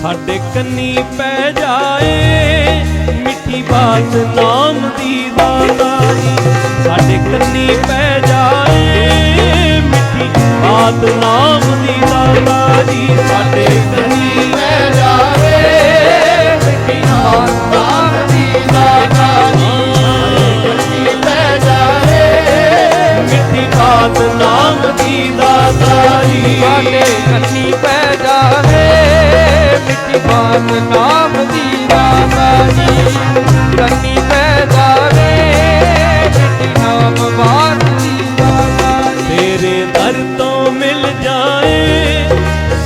ਸਾਡੇ ਕੰਨੀ ਪੈ ਜਾਏ। ਮਿੱਠੀ ਬਾਤ ਨਾਮ ਦੀ ਦਾਤਾਰੀ ਸਾਡੇ ਕੰਨੀ ਪੈ ਜਾਏ। ਮਿੱਠੀ ਬਾਤ ਨਾਮ ਦੀ ਦਾਤਾਰੀ ਸਾਡੇ ਕੰਨੀ ਪੈ ਜਾਵੇ ਮਿੱਠੀ ਨਾਮ ਦੀ ਦਾਤਾਰੀ ਪੈ ਜਾਵੇ ਮਿੱਠੀ ਬਾਤ ਨਾਮ ਦੀ ਦਾਤਾਰੀ ਸਾਡੇ ਕੰਨੀ ਪੈ ਮਿੱਠੀ ਦੀ ਦਾਤਾਰੀ ਕੰਨੀ ਪੈ ਜਾਵੇ ਮਿੱਠੀ ਨਾਮ ਬਾਤ ਦੀ ਦਾਤਾਰੀ ਤੇਰੇ ਦਰ ਤੋਂ ਮਿਲ ਜਾਏ,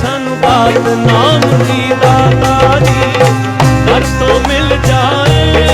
ਸਾਨੂੰ ਬਾਤ ਨਾਮ